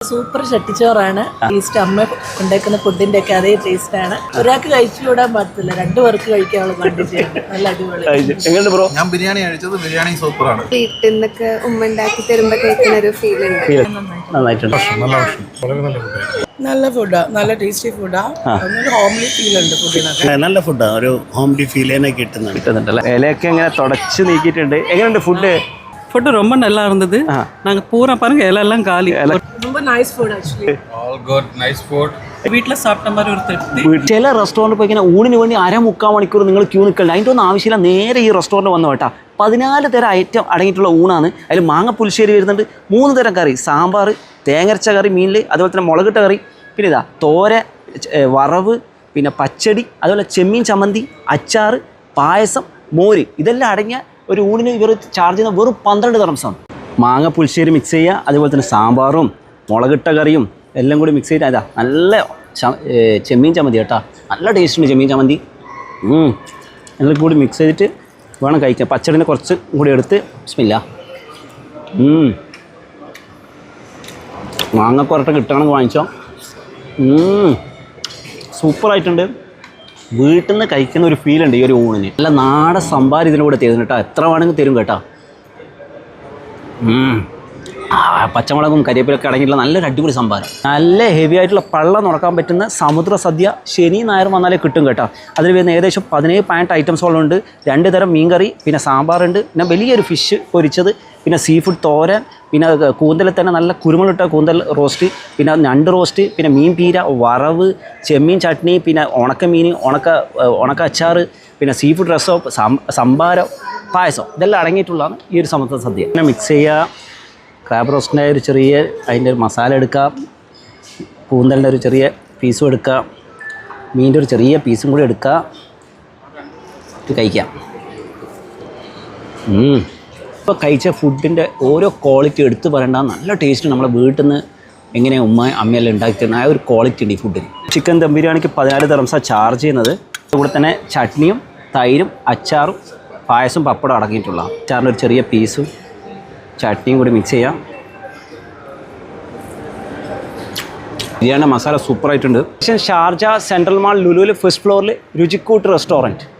Super ചട്ടിച്ചോറാണ്. Taste അമ്മ ഉണ്ടാക്കുന്ന ഫുഡിന്റെ ഒക്കെ അതേ ടേസ്റ്റ് ആണ്. ഒരാൾക്ക് കഴിച്ചു വിടാൻ പറ്റില്ല രണ്ടു പേർക്ക് കഴിക്കാനുള്ള ക്വാണ്ടിറ്റി നല്ല അടിപൊളി. ബ്രോ? ഞാൻ ബിരിയാണി കഴിച്ചത് ബിരിയാണി സൂപ്പറാണ്. വീട്ടിൽ നിന്നൊക്കെ ഉമ്മ ഉണ്ടാക്കി തരുമ്പോ കഴിക്കുന്ന ഒരു ഫീൽ ഉണ്ട് നല്ല ഫുഡാ നല്ല ടേസ്റ്റി ഫുഡാ ഹോംലി ഫീൽ ഉണ്ട് ഫുഡിനൊക്കെ നല്ല ഫുഡാ ഒരു ഹോംലി ഫീൽ തന്നെ കിട്ടുന്നുണ്ട്. കിട്ടുന്നുണ്ടല്ലേ ഇലയൊക്കെ ഇങ്ങനെ തുടച്ച് നീക്കിയിട്ടുണ്ട്. എങ്ങനെയുണ്ട് ഫുഡ് ஃபுட்டு ரொம்ப நல்லா இருந்தது நாங்க பூரா பாருங்க இலை எல்லாம் காலி ரொம்ப nice food actually all good nice food வீட்ல சாப்பிட்ட மாதிரி ஒரு திருப்தி ചില റെസ്റ്റോറൻറ്റ് പോയി ഇങ്ങനെ ഊണിന് വേണ്ടി അര മുക്കാൽ മണിക്കൂർ നിങ്ങൾ ക്യൂ നിൽക്കണ്ട അതിൻ്റെ ഒന്നും ആവശ്യമില്ല നേരെ ഈ റെസ്റ്റോറൻറ്റ് വന്നു കേട്ടാ പതിനാല് തരം ഐറ്റം അടങ്ങിയിട്ടുള്ള ഊണാണ് അതിൽ മാങ്ങ പുളിശ്ശേരി വരുന്നുണ്ട് മൂന്ന് തരം കറി സാമ്പാർ തേങ്ങരച്ച കറി മീനിൽ അതുപോലെ തന്നെ മുളകിട്ട കറി പിന്നെ ഇതാ തോര ഏ, വറവ് പിന്നെ പച്ചടി അതുപോലെ ചെമ്മീൻ ചമ്മന്തി അച്ചാറ് പായസം മോര് ഇതെല്ലാം അടങ്ങിയ ഒരു ഊണിന് ഇവർ ചാർജ് ചെയ്യുന്ന വെറും പന്ത്രണ്ട് തറംസാണ് മാങ്ങ പുളിശ്ശേരി മിക്സ് ചെയ്യുക അതുപോലെ തന്നെ സാമ്പാറും മുളകിട്ട കറിയും എല്ലാം കൂടി മിക്സ് ചെയ്താൽ അതാ നല്ല ചെമ്മീൻ ചമ്മന്തി കേട്ടാ. നല്ല ടേസ്റ്റ് ഉണ്ട് ചെമ്മീൻ ചമ്മന്തി. എല്ലാം കൂടി മിക്സ് ചെയ്തിട്ട് വേണം കഴിക്കാം പച്ചടിനെ കുറച്ച് കൂടി എടുത്ത് സ്മില്ല മാങ്ങക്കുറട്ട കിട്ടുകയാണെങ്കിൽ വാങ്ങിച്ചോ. സൂപ്പറായിട്ടുണ്ട് വീട്ടിൽ നിന്ന് കഴിക്കുന്ന ഒരു ഫീൽ ഉണ്ട് ഈ ഒരു ഊണിന്. നല്ല നാടൻ സംഭാരം ഇതിന്റെ കൂടെ തരുന്നു കേട്ടോ. എത്ര വേണമെങ്കിൽ തരും കേട്ടോ. ആ പച്ചമുളകും കരിവേപ്പിലൊക്കെ അടങ്ങിയിട്ടുള്ള നല്ലൊരു അടിപൊളി സംഭാരം നല്ല ഹെവി ആയിട്ടുള്ള പള്ളം നടക്കാൻ പറ്റുന്ന സമുദ്ര സദ്യ ശനി ഞായർ വന്നാലേ കിട്ടും കേട്ടോ. അതിൽ വരുന്ന ഏകദേശം പതിനേഴ് പാന്റ് ഐറ്റംസോളം ഉണ്ട് രണ്ട് തരം മീൻകറി പിന്നെ സാമ്പാറുണ്ട്. പിന്നെ വലിയൊരു ഫിഷ് പൊരിച്ചത് പിന്നെ സീ ഫുഡ് തോരൻ പിന്നെ കൂന്തലിൽ തന്നെ നല്ല കുരുമുളിട്ട കൂന്തൽ റോസ്റ്റ് പിന്നെ ഞണ്ട് റോസ്റ്റ് പിന്നെ മീൻ പീര വറവ് ചെമ്മീൻ ചട്നി പിന്നെ ഉണക്കമീൻ ഉണക്ക ഉണക്ക അച്ചാർ പിന്നെ സീ ഫുഡ് രസം സംഭാരം പായസം ഇതെല്ലാം അടങ്ങിയിട്ടുള്ളതാണ് ഈ ഒരു സമത്വ സദ്യ. പിന്നെ മിക്സ് ചെയ്യുക ക്രാബ് റോസ്റ്റിന്റെ ഒരു ചെറിയ അതിന്റെ ഒരു മസാല എടുക്കാം കൂന്തലിന്റെ ഒരു ചെറിയ പീസും എടുക്കുക മീനിന്റെ ഒരു ചെറിയ പീസും കൂടി എടുക്കുക കഴിക്കാം. ഇപ്പോൾ കഴിച്ച ഫുഡിന്റെ ഓരോ ക്വാളിറ്റി എടുത്തു പറയേണ്ട നല്ല ടേസ്റ്റ് നമ്മളെ വീട്ടിൽ നിന്ന് എങ്ങനെ ഉമ്മ അമ്മയെല്ലാം ഉണ്ടാക്കി തരുന്ന ആ ഒരു ക്വാളിറ്റി ഉണ്ട് ഈ ഫുഡിന് ചിക്കൻ ദം ബിരിയാണിക്ക് പതിനാല് തറംസ ചാർജ് ചെയ്യുന്നത്. കൂടെ തന്നെ ചട്നിയും തൈരും അച്ചാറും പായസം പപ്പടം അടങ്ങിയിട്ടുള്ള. അച്ചാറിന്റെ ഒരു ചെറിയ പീസും ചട്നിയും കൂടി മിക്സ് ചെയ്യാം. ബിരിയാണി മസാല സൂപ്പറായിട്ടുണ്ട് ഷാർജ സെൻട്രൽ മാൾ ലുലുവിൽ ഫസ്റ്റ് ഫ്ലോറിൽ രുചിക്കൂട്ട് റെസ്റ്റോറന്റ്